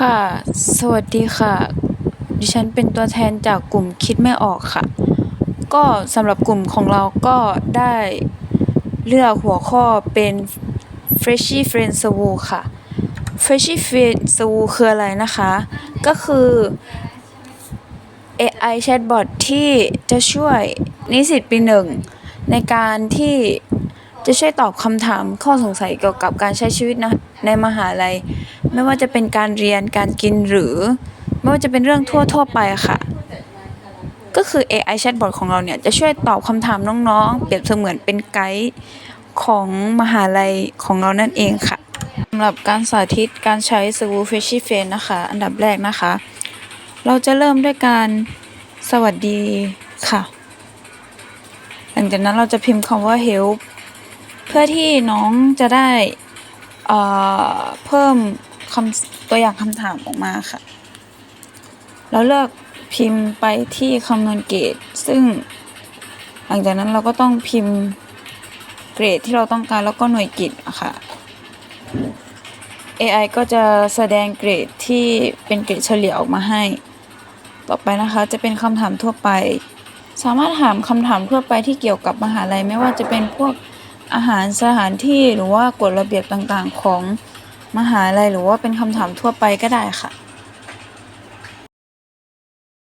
ค่ะ สวัสดีค่ะ ดิฉันเป็นตัวแทนจากกลุ่มคิดไม่ออกค่ะ ก็สำหรับกลุ่มของเราก็ได้เลือกหัวข้อเป็น Freshie Friend s w o ค่ะ Freshie Friend s w o คืออะไรนะคะ ก็คือ AI chatbot ที่จะช่วยนิสิตปีหนึ่งในการที่ จะช่วยตอบคำถามข้อสงสัยเกี่ยวกับการใช้ชีวิตนะในมหาลัย ไม่ว่าจะเป็นการเรียนการกินหรือ ไม่ว่าจะเป็นเรื่องทั่วทั่วไปค่ะ ก็คือ AI chatbot ของเราเนี่ย จะช่วยตอบคำถามน้องๆ เปรียบเสมือนเป็นไกด์ของมหาลัยของเรานั่นเองค่ะสำหรับการสาธิตการใช้ s w o o f i s h f r i e n d นะคะ อันดับแรกนะคะ เราจะเริ่มด้วยการสวัสดีค่ะ หลังจากนั้นเราจะพิมพ์คำว่า help เพื่อที่น้องจะได้เเพิ่มคำตัวอย่างคำถามออกมาค่ะ แล้วเลือกพิมพ์ไปที่คำนวณเกรด ซึ่งหลังจากนั้นเราก็ต้องพิมพ์เกรดที่เราต้องการแล้วก็หน่วยกิตอะค่ะ AI ก็จะแสดงเกรดที่เป็นเกรดเฉลี่ยออกมาให้ ต่อไปนะคะจะเป็นคำถามทั่วไป สามารถถามคำถามทั่วไปที่เกี่ยวกับมหาลัยไม่ว่าจะเป็นพวก อาหารสถานที่หรือว่ากฎระเบียบต่างๆ ของมหาลัยหรือว่าเป็นคำถามทั่วไปก็ได้ค่ะ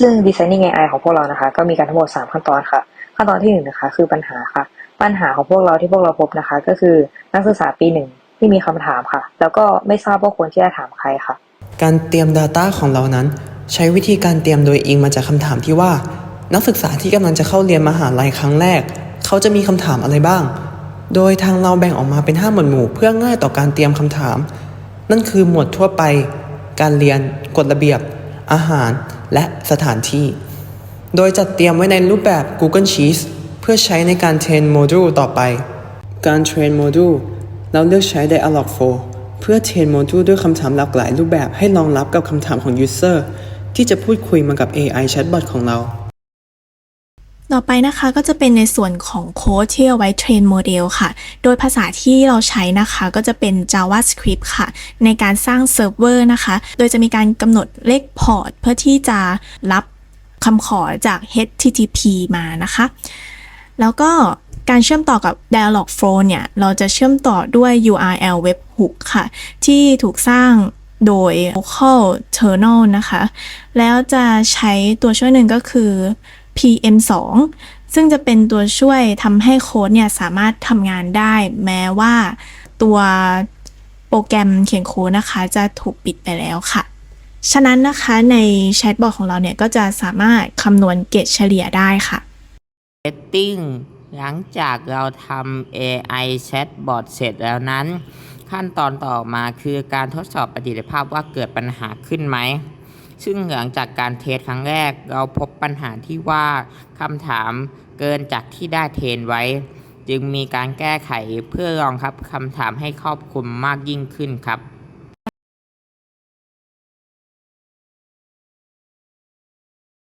ซึ่ง Designing AI ของพวกเรานะคะ ก็มีการทั้งหมด 3 ขั้นตอนค่ะ ขั้นตอนที่1นะคะ คือปัญหาค่ะ ปัญหาของพวกเราที่พวกเราพบนะคะ ก็คือนักศึกษาปีหนึ่งที่มีคำถามค่ะ แล้วก็ไม่ทราบว่าควรที่จะถามใครค่ะ การเตรียม Data ของเรานั้น ใช้วิธีการเตรียมโดยอิงมาจากคำถามที่ว่า นักศึกษาที่กำลังจะเข้าเรียนมหาลัยครั้งแรก เขาจะมีคำถามอะไรบ้าง โดยทางเราแบ่งออกมาเป็น 5 หมวดหมู่ เพื่อง่ายต่อการเตรียมคำถาม นั่นคือหมวดทั่วไป การเรียน กฎระเบียบ อาหาร และสถานที่ โดยจัดเตรียมไว้ในรูปแบบ Google Sheets เพื่อใช้ในการเทรนโมดูลต่อไป การเทรนโมดูลเราเลือกใช้ Dialog 4 เพื่อเทรนโมดูลด้วยคำถามหลากหลายรูปแบบให้รองรับกับคำถามของ User ที่จะพูดคุยมากับ AI Chatbot ของเรา ต่อไปนะคะก็จะเป็นในส่วนของโค้ดที่เอาไว้เทรนโมเดลค่ะ โดยภาษาที่เราใช้นะคะก็จะเป็น JavaScript ค่ะ ในการสร้างเซิร์ฟเวอร์นะคะ โดยจะมีการกำหนดเลขพอร์ตเพื่อที่จะรับคำขอจาก HTTP มานะคะ แล้วก็การเชื่อมต่อกับ Dialogflow เนี่ย เราจะเชื่อมต่อด้วย URL webhook ค่ะ ที่ถูกสร้างโดย local kernel นะคะ แล้วจะใช้ตัวช่วยหนึ่งก็คือ PM2 ซึ่งจะเป็นตัวช่วยทำให้โค้ดเนี่ยสามารถทำงานได้ แม้ว่าตัวโปรแกรมเขียนโค้ดนะคะ จะถูกปิดไปแล้วค่ะ ฉะนั้นนะคะในแชทบอทของเราเนี่ยก็จะสามารถคำนวณเกรดเฉลี่ยได้ค่ะ Setting หลังจากเราทำ AI Chatbot เสร็จแล้วนั้น ขั้นตอนต่อมาคือการทดสอบประสิทธิภาพว่าเกิดปัญหาขึ้นไหม ซึ่งหลังจากการเทสครั้งแรก เราพบปัญหาที่ว่าคำถามเกินจากที่ได้เทรนไว้ จึงมีการแก้ไขเพื่อรองรับคำถามให้ครอบคลุมมากยิ่งขึ้นครับ